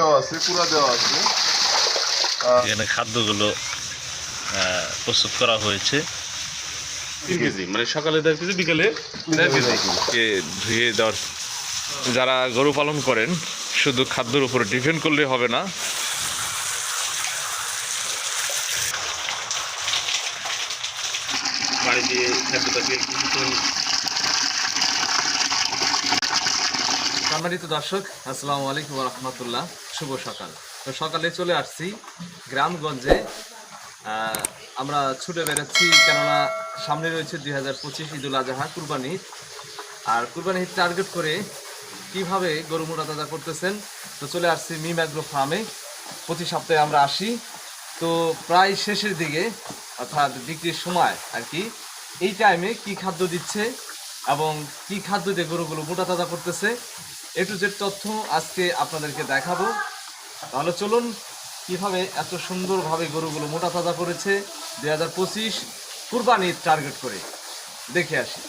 দেওয়া আছে পুরা দেওয়া আছে। এখানে খাদ্যগুলো প্রস্তুত করা হয়েছে। কেজি মানে সকালে দেড় কেজি বিকেলে দেড় কেজি ধুয়ে দেওয়ার? যারা গরু পালন করেন শুধু খাদ্যের উপরে ডিপেন্ড করলে হবে না। খাদ্যটাকে সম্মানিত দর্শক আসসালামু আলাইকুম রহমতুল্লাহ। শুভ সকাল। তো সকালে চলে আসছি গ্রামগঞ্জে। আমরা ছুটে বেরোচ্ছি কেননা সামনে রয়েছে দুই হাজার পঁচিশ ঈদুল আজহা কুরবানি আর কুরবানি টার্গেট করে কীভাবে গরু মোটা তাজা করতেছেন? তো চলে আসছি মিম অ্যাগ্রো ফার্মে। প্রতি সপ্তাহে আমরা আসি। তো প্রায় শেষের দিকে, অর্থাৎ বিক্রির সময় আর কি, এই টাইমে কি খাদ্য দিচ্ছে এবং কি খাদ্য দিয়ে গরুগুলো মোটা তাজা করতেছে? এ টু জেড তথ্য আজকে আপনাদেরকে দেখাবো। তাহলে চলুন, কীভাবে এত সুন্দরভাবে গরুগুলো মোটা তাজা করেছে দুই হাজার পঁচিশ কুরবানির টার্গেট করে। দেখে আসি।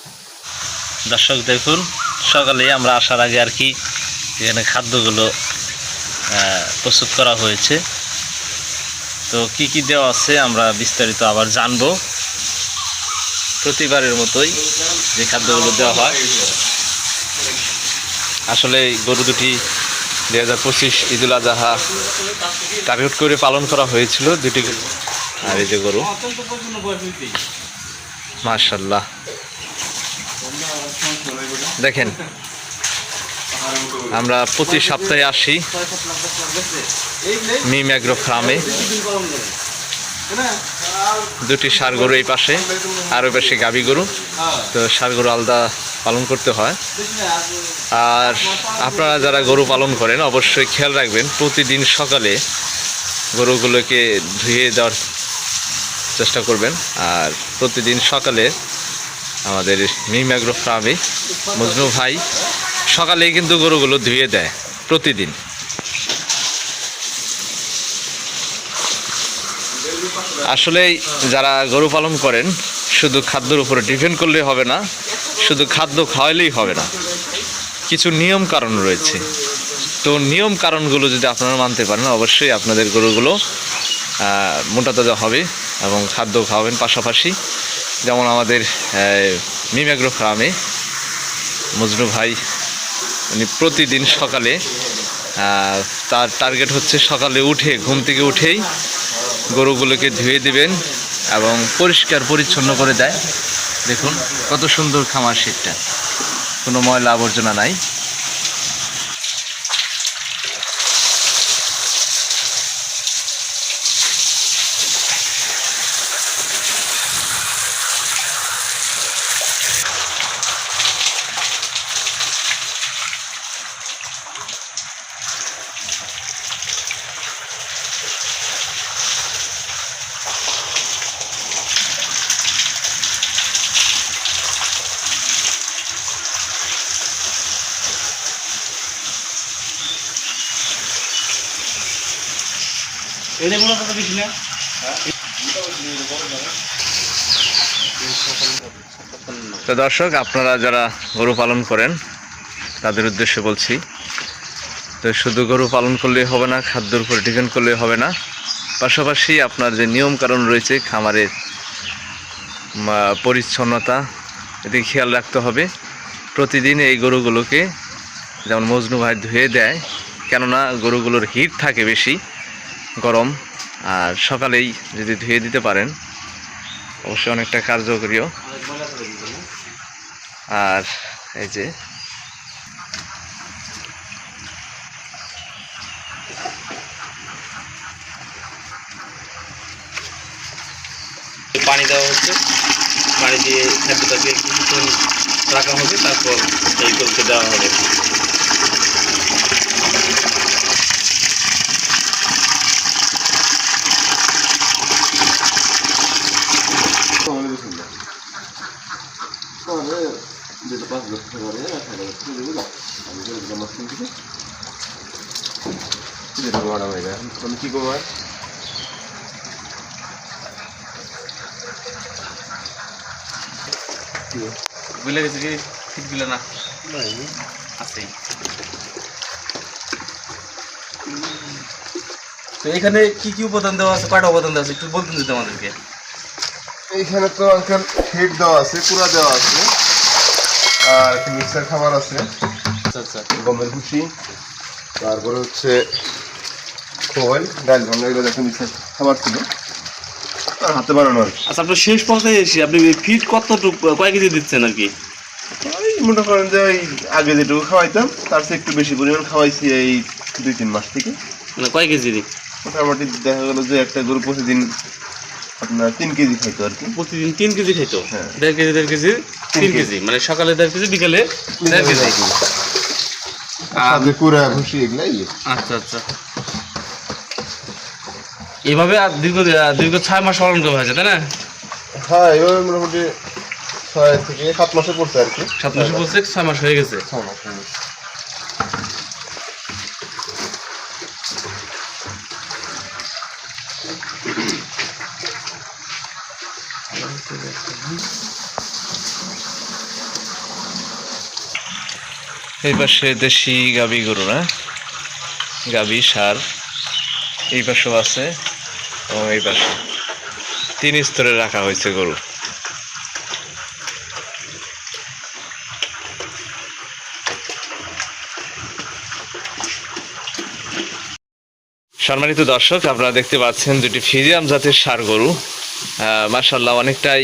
দর্শক দেখুন, সকালে আমরা আসার আগে আর কি এখানে খাদ্যগুলো প্রস্তুত করা হয়েছে। তো কি কি দেওয়া আছে আমরা বিস্তারিত আবার জানব। প্রতিবারের মতোই যে খাদ্যগুলো দেওয়া হয়। আসলে গরু দুটি দুই হাজার পঁচিশ ঈদুল আজহা টার্গেট করে পালন করা হয়েছিল দুটি আর এই যে গরু। মার্শাল্লাহ দেখেন, আমরা প্রতি সপ্তাহে আসি মিম অ্যাগ্রো ফার্মে। দুটি সার গরু এই পাশে আর ওই পাশে গাভী গরু। তো সার গরু আলাদা পালন করতে হয়। আর আপনারা যারা গরু পালন করেন, অবশ্যই খেয়াল রাখবেন, প্রতিদিন সকালে গরুগুলোকে ধুয়ে দেওয়ার চেষ্টা করবেন। আর প্রতিদিন সকালে আমাদের মিম অ্যাগ্রো ফার্মে মজনু ভাই সকালেই কিন্তু গরুগুলো ধুয়ে দেয় প্রতিদিন। আসলে যারা গরু পালন করেন, শুধু খাদ্যের উপরে ডিপেন্ড করলে হবে না। শুধু খাদ্য খাওয়াইলেই হবে না। কিছু নিয়ম কারণ রয়েছে। তো নিয়ম কারণগুলো যদি আপনারা মানতে পারেন, অবশ্যই আপনাদের গরুগুলো মোটা তাজা হবে এবং খাদ্য খাওয়াবেন পাশাপাশি। যেমন আমাদের মিম্যাগ্রো ফার্মে মজনু ভাই, উনি প্রতিদিন সকালে তার টার্গেট হচ্ছে সকালে উঠে, ঘুম থেকে উঠেই গরুগুলোকে ধুয়ে দিবেন এবং পরিষ্কার পরিচ্ছন্ন করে দেয়। দেখুন কত সুন্দর খামার শীতটা। কোনো ময়লা আবর্জনা নাই। তো দর্শক, আপনারা যারা গরু পালন করেন, তাদের উদ্দেশ্যে বলছি, তো শুধু গরু পালন করলে হবে না, খাদ্যর উপর করলে হবে না। পাশাপাশি আপনার যে নিয়ম কারণ রয়েছে, খামারের পরিচ্ছন্নতা এদিকে খেয়াল রাখতে হবে। প্রতিদিন এই গরুগুলোকে যেমন মজনু ভাই ধুয়ে দেয়, কেননা গরুগুলোর হিট থাকে বেশি। গরম, আর সকালেই যদি ধুয়ে দিতে পারেন, অবশ্যই অনেকটা কার্যকরীয় আর এই যে, পানি দেওয়া হচ্ছে। পানি দিয়ে খাদ্যটাকে কিছুক্ষণ রাখা হবে, তারপর এই করতে দেওয়া হবে তাহলে দেখুন না। তাহলে কি করব? বুঝলে গেছে কি দিলে না আছেই তো এখানে কি কি উপাদান দেওয়া আছে? কয়টা উপাদান দেওয়া আছে? একটু বলতেন যদি আমাদেরকে। এইখানে তো আঙ্কেল ফিড দেওয়া আছে কুড়া দেওয়া আছে। আর একটা মিক্সার খাবার আছে। আচ্ছা আচ্ছা। গমের ভুসি তারপরে হচ্ছে খোল ডাল ভাঙা এগুলো একটা মিক্সার খাবার ছিল। আর হাতে বানানো আর আচ্ছা আপনার শেষ পর্যায়ে এসে আপনি ফিট কতটুকু কয় কেজি দিচ্ছেন আর কি? মনে করেন যে ওই আগে যেটুকু খাওয়াইতাম তার চেয়ে একটু বেশি পরিমাণ খাওয়াইছি এই দুই তিন মাস থেকে। মানে কয় কেজি মোটামুটি দেখা গেলো যে একটা গরু প্রতিদিন আপনার তিন কেজি খাইতো আর কি। প্রতিদিন তিন কেজি খাইতো। দেড় কেজি দেড় কেজি? তিন তিন কেজি। মানে সকালে দেড় কেজি বিকালে দেড় কেজি। আর কুড়া ভুসি এগুলাই আচ্ছা আচ্ছা। এভাবে আর দীর্ঘ দীর্ঘ ছয় মাস পালন করা হয়েছে তাই না? হ্যাঁ এভাবে মোটামুটি ছয় থেকে সাত মাসে পড়ছে আর কি। সাত মাসে বলছে ছয় মাস হয়ে গেছে। ছয় মাস হয়ে গেছে। এই পাশে দেশি গাবি গরু না গাবি, সার, এই পাশেও আছে, ও এই পাশে। তিন স্তরে রাখা হয়েছে গরু। সম্মানিত দর্শক, আপনারা দেখতে পাচ্ছেন দুটি ফিজিয়াম জাতের সার গরু। মার্শাল্লাহ অনেকটাই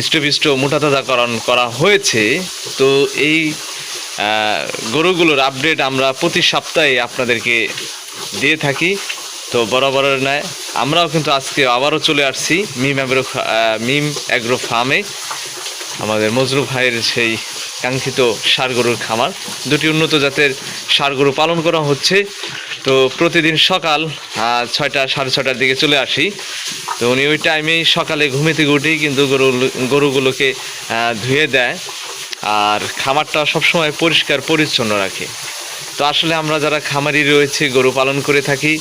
ইষ্টপিষ্ট মোটাতাজাকরণ করা হয়েছে। তো এই গরুগুলোর আপডেট আমরা প্রতি সপ্তাহে আপনাদেরকে দিয়ে থাকি। তো বরাবরের ন্যায়, আমরাও কিন্তু আজকে আবারও চলে আসছি মিম অ্যাগ্রো মিম অ্যাগ্রো ফার্মে। আমাদের মজরু ভাইয়ের সেই কাঙ্ক্ষিত ষাড় গরুর খামার। দুটি উন্নত জাতের ষাড় গরু পালন করা হচ্ছে। তো প্রতিদিন সকাল ছয়টা, সাড়ে ছটার দিকে চলে আসি। তো উনি ওই টাইমেই সকালে ঘুমে থেকে উঠেই কিন্তু গরু, গরুগুলোকে ধুয়ে দেয়। আর খামারটা সবসময় পরিষ্কার, পরিচ্ছন্ন রাখে। তো আসলে আমরা যারা খামারি রয়েছে, গরু পালন করে থাকি,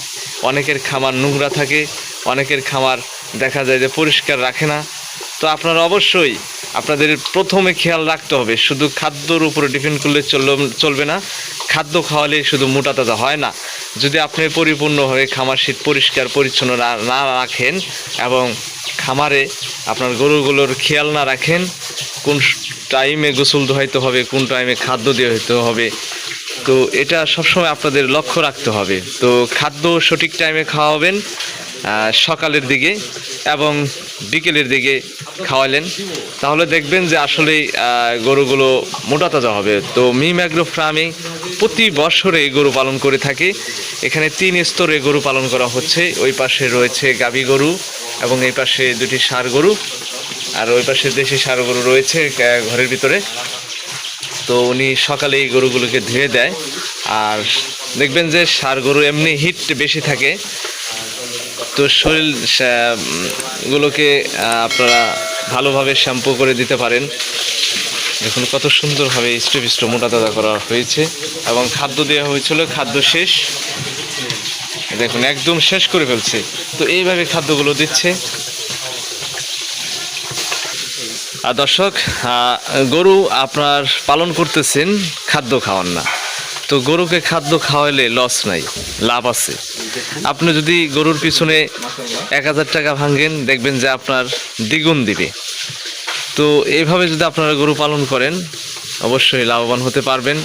অনেকের খামার নোংরা থাকে, অনেকের খামার দেখা যায় যে পরিষ্কার রাখে না। তো আপনারা অবশ্যই আপনাদের প্রথমে খেয়াল রাখতে হবে, শুধু খাদ্যর উপরে ডিপেন্ড করলে চলবে না। খাদ্য খাওয়ালে শুধু মোটা তাজা হয় না। যদি আপনি পরিপূর্ণভাবে খামার শীত পরিষ্কার, পরিচ্ছন্ন না রাখেন এবং খামারে আপনার গরুগুলোর খেয়াল না রাখেন, কোন টাইমে গোসল ধোয়াইতে হবে, কোন টাইমে খাদ্য দিয়ে হইতে হবে, তো এটা সবসময় আপনাদের লক্ষ্য রাখতে হবে। তো খাদ্য সঠিক টাইমে খাওয়াবেন সকালের দিকে এবং বিকেলের দিকে খাওয়ালেন। তাহলে দেখবেন যে আসলে গরুগুলো মোটা তাজা হবে। তো মিম অ্যাগ্রো ফার্মে প্রতি বছরে গরু পালন করে থাকে। এখানে তিন স্তরে গরু পালন করা হচ্ছে। ওই পাশে রয়েছে গাবি গরু এবং এই পাশে দুটি ষাঁড় গরু। আর ওই পাশে দেশি ষাঁড় গরু রয়েছে ঘরের ভিতরে। তো উনি সকালে এই গরুগুলোকে ধুয়ে দেয়। আর দেখবেন যে সার গরু এমনি হিট বেশি থাকে। তো শরীর গুলোকে আপনারা ভালোভাবে শ্যাম্পু করে দিতে পারেন। দেখুন কত সুন্দরভাবে স্টেপিস্ট মোটা তাজা করা হয়েছে এবং খাদ্য দেওয়া হয়েছিল খাদ্য শেষ। দেখুন একদম শেষ করে ফেলছে। তো এইভাবে খাদ্যগুলো দিচ্ছে। আর দর্শক গরু আপনার পালন করতেছেন, খাদ্য খাওয়ান না। তো গরুকে খাদ্য খাওয়াইলে লস নাই, লাভ আছে। আপনি যদি গরুর পিছনে এক হাজার টাকা ভাঙেন দেখবেন যে আপনার দ্বিগুণ দিবে। তো এইভাবে যদি আপনারা গরু পালন করেন অবশ্যই লাভবান হতে পারবেন।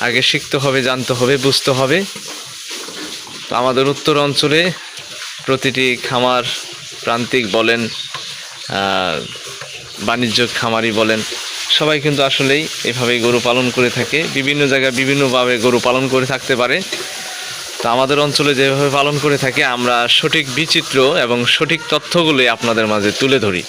আগে শিখতে হবে জানতে হবে বুঝতে হবে। তো আমাদের উত্তর অঞ্চলে প্রতিটি খামার প্রান্তিক বলেন আহ, বাণিজ্যিক খামারি বলেন সবাই কিন্তু আসলেই এভাবেই গরু পালন করে থাকে। বিভিন্ন জায়গায় বিভিন্নভাবে গরু পালন করে থাকতে পারে। তো আমাদের অঞ্চলে যেভাবে পালন করে থাকি, আমরা সঠিক বিচিত্র এবং সঠিক তথ্যগুলি আপনাদের মাঝে তুলে ধরি।